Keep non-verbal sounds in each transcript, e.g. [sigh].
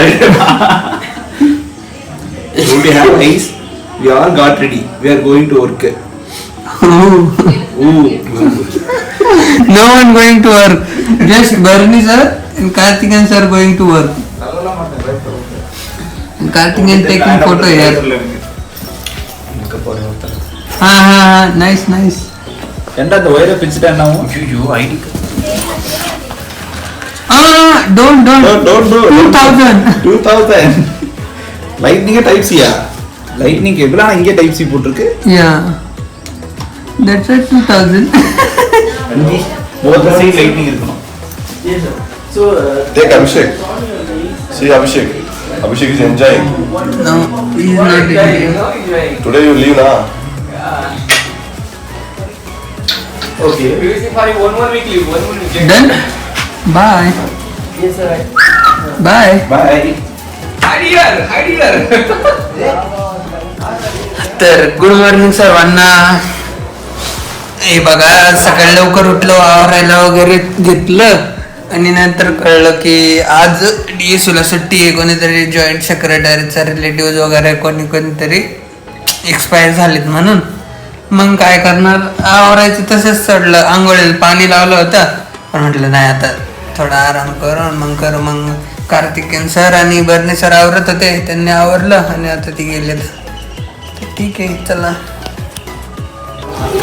[laughs] so we have ice. We all got ready. We are going to work. Ooh. no one going to work. Just Bernie sir and Karthikeyan sir going to work. And Karthikeyan taking photo here. Ha ha ha. Nice nice. ಎಂತ ವೈರ ಪಿಚ್ಚಿಟ ನಾವು ಅಯ್ಯೋ ID Ah, don't, don't. No, don't, bro. 2000. 2000. lightning type C யா lightning cable ஆனா இங்க type C போட்டுருக்கு Yeah. That's a 2000. போதும் side இருக்கணும். Yes sir. So uh, take Abhishek. See Abhishek. Abhishek is enjoying. Bye. Bye. Bye तर good morning सर्वांना. हे बघा सकाळी लवकर उठलो आवरायला वगैरे घेतलं. आणि नंतर कळलं की आज डीएसयूला सुट्टी आहे कोणीतरी जॉईंट सेक्रेटरीचा रिलेटिव्ह वगैरे कोणी कोणीतरी एक्सपायर झालेत म्हणून. मग काय करणार? आवरायचं तसंच चढलं आंघोळीला पाणी लावलं होतं. पण म्हटलं नाही आता थोडा आराम करू मग कर मग कार्तिकेन सर आणि बर्ने सर आवरत होते त्यांनी आवरलं आणि आता ती गेलेत. ठीक आहे चला.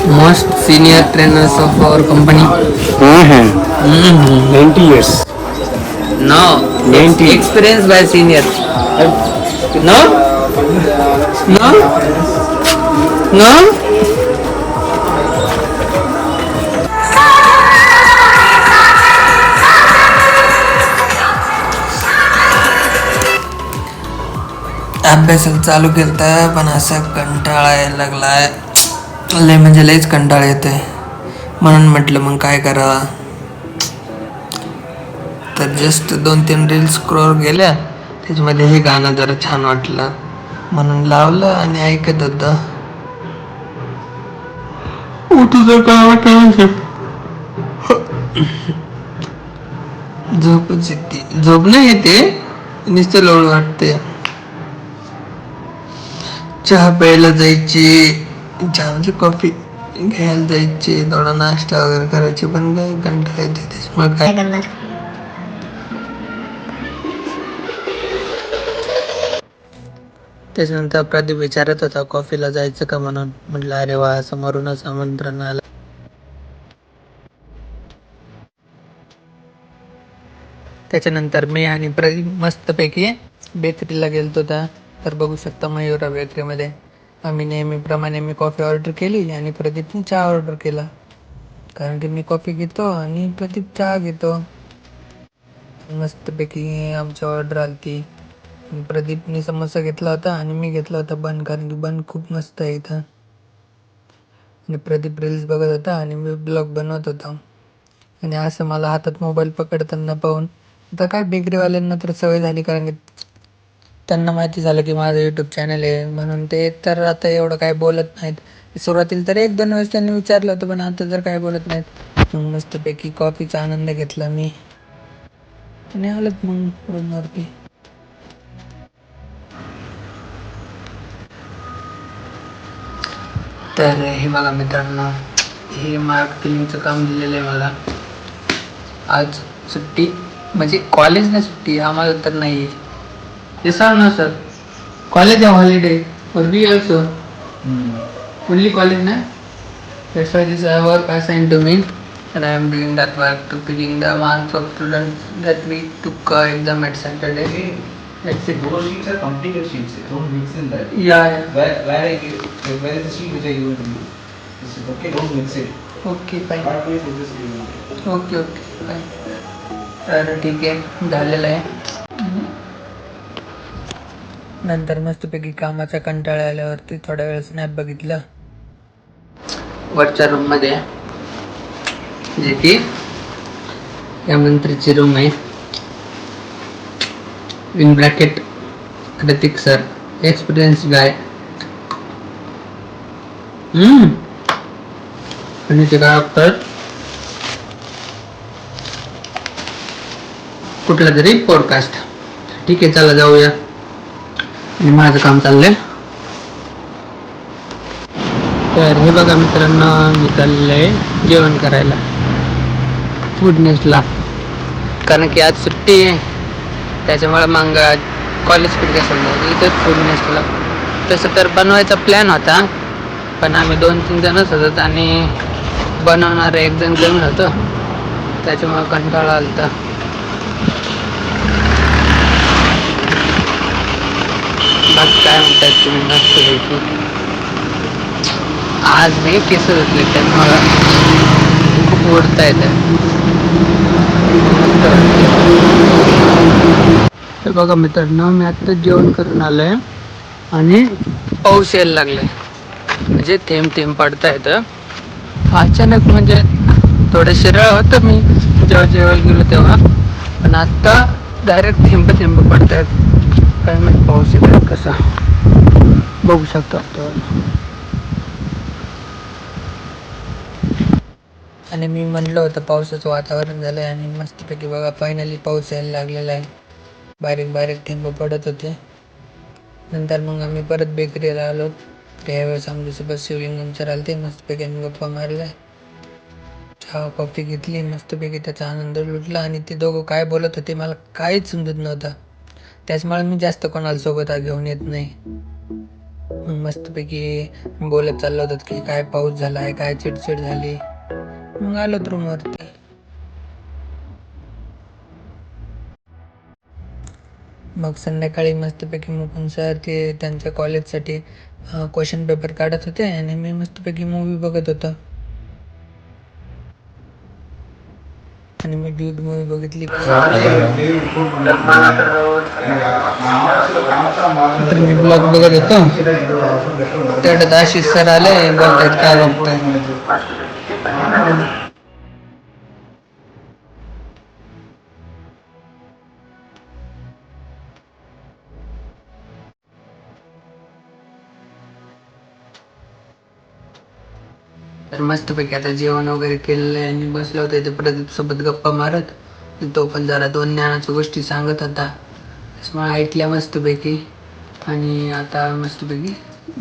Most senior trainers of our company ninety years no experience by senior no no no अभ्यासाला चालू केलता पण असा कंटाळा यायला लागलाय. लय म्हणजे लयच कंटाळा येतोय. म्हणून म्हटलं मग काय करावं? तर जस्ट दोन तीन रील्स स्क्रोल गेल्या त्याच्यामध्ये हे गाणं जरा छान वाटलं. म्हणून लावलं आणि ऐकत होतं. तुझं काय वाटतं झोपच येते. झोप नाही येते. लोळ वाटते चहा प्यायला जायची चहा म्हणजे कॉफी घ्यायला जायची थोडा नाश्ता वगैरे करायची पण काय कंटाळा येते त्याच्यामुळे काय. त्याच्यानंतर प्रदीप विचारत होता कॉफीला जायचं का म्हणून? म्हटलं अरे वा समोरूनच आमंत्रण आलं. त्याच्यानंतर मी आणि प्रदीप मस्तपैकी बेकरीला गेलतो त्या तर बघू शकता मयुरा बेकरीमध्ये. आम्ही नेहमीप्रमाणे मी कॉफी ऑर्डर केली आणि प्रदीपने चहा ऑर्डर केला. कारण की मी कॉफी घेतो आणि प्रदीप चहा घेतो. मस्तपैकी आमची ऑर्डर आली ती प्रदीपने समोसा घेतला होता आणि मी घेतला होता बन कारण की बन खूप मस्त आहे इथं. आणि प्रदीप रील्स बघत होता आणि मी ब्लॉग बनवत होता. आणि असं मला हातात मोबाईल पकडताना पाहून. आता काय बेकरीवाल्यांना तर सवय झाली कारण की त्यांना माहिती झालं की माझं यूट्यूब चॅनल आहे म्हणून ते तर आता एवढं काय बोलत नाहीत. सुरुवातीला तर एक दोन वेळेस त्यांनी विचारलं होतं पण आता तर काय बोलत नाहीत. मग मस्तपैकी कॉफीचा आनंद घेतला मी. आणि आलंच मग रूमवरती तर हे बघा मित्रांनो हे मार्क फिलिंगचं काम दिलेलं आहे मला. आज सुट्टी म्हणजे कॉलेजला सुट्टी आम्हाला तर नाही आहे ते सांग ना सर कॉलेज आहे holiday for we also only college ना That's why this uh, work assigned to me and I am doing that work to filling the marks of students that we took uh, exam at Saturday. That's it. Those sheets are complicated sheets. Don't mix in that. Yeah, yeah. Where, where, I where is the sheet which I give to you? This is okay, don't mix it. Give it. Okay okay bye तर ठीक आहे झालेलं आहे नंतर मस्तपैकी कामाचा कंटाळा आल्यावरती थोड्या वेळ स्नॅप बघितलं. वरच्या रूममध्ये जे की या मंत्रीची रूम आहे. In bracket Kritik sir experience guy आणि ते काय वागतात कुठला तरी पॉडकास्ट ठीक आहे चला जाऊया. माझं काम चाललंय. तर हे बघा मित्रांनो मी चाललंय जेवण करायला. फूडनेसला कारण की आज सुट्टी आहे. त्याच्यामुळे मग कॉलेज फिट कसं इथं फूडनेसला तसं तर बनवायचा प्लॅन होता पण आम्ही दोन तीन जणच होतो आणि बनवणारे एक जण कमी होतं. त्याच्यामुळे कंटाळा होता बाकी काय म्हणतात तुम्ही? मस्त पैकी. आज मी केस त्यात मला खूप ओढता येतं. हे बघा मित्रांनो मी आत्ता जेवण करून आलो आहे आणि पाऊस यायला लागलाय. म्हणजे थेंब थेंब पडता येतं. अचानक म्हणजे थोडं शिरळ होतं मी. जेव्हा जेवायला गेलो तेव्हा. पण आता डायरेक्ट थेंब थेंब पडतायत काय माहीत पाऊस येत कसा. बघू शकतो आपण. आणि मी म्हणलं होतं पावसाचं वातावरण झालं आहे आणि मस्तपैकी बघा फायनली पाऊस यायला लागलेला आहे. बारीक बारीक थेंब पडत होते. नंतर मग आम्ही परत बेकरीला आलो. त्यावेळेस आमच्यासोबत शिवलिंगम सर आले ते मस्तपैकी आम्ही गप्पा मारल्या. चहा कॉफी घेतली. मस्तपैकी त्याचा आनंद लुटला. आणि ते दोघं काय बोलत होते मला काहीच समजत नव्हतं. त्याचमुळे मी जास्त कोणाला सोबत घेऊन येत नाही. मस्तपैकी बोलत चाललो होतं की काय पाऊस झाला आहे काय चिडचिड झाली. मग आलो रूमवरती मग संध्याकाळी मस्तपैकी मुकुंद सर ते त्यांच्या कॉलेजसाठी क्वेश्चन पेपर काढत होते आणि मी मस्तपैकी मूवी बघत होतो. आणि मी ड्यूट मूवी बघितली. तर मी ब्लॉग बघत होतो. तेवढ्यात आशिष सर आले बोलतायत काय बघताय. तर मस्तपैकी आता जेवण वगैरे केलेलं आहे आणि बसलो होतो इथे प्रदीपसोबत गप्पा मारत. तो पण जरा दोन ज्ञानाच्या गोष्टी सांगत होता. त्याच्यामुळे ऐकल्या मस्तपैकी. आणि आता मस्तपैकी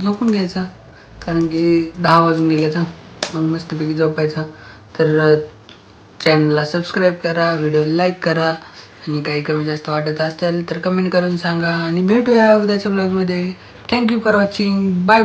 झोपून घ्यायचा. कारण की दहा वाजून गेल्याचा तर मग मस्तपैकी झोपायचा. तर चॅनलला सबस्क्राईब करा व्हिडिओ लाईक करा. आणि काही कमी जास्त वाटत असेल तर कमेंट करून सांगा. आणि भेटूया उद्याच्या ब्लॉगमध्ये thank you for watching bye bye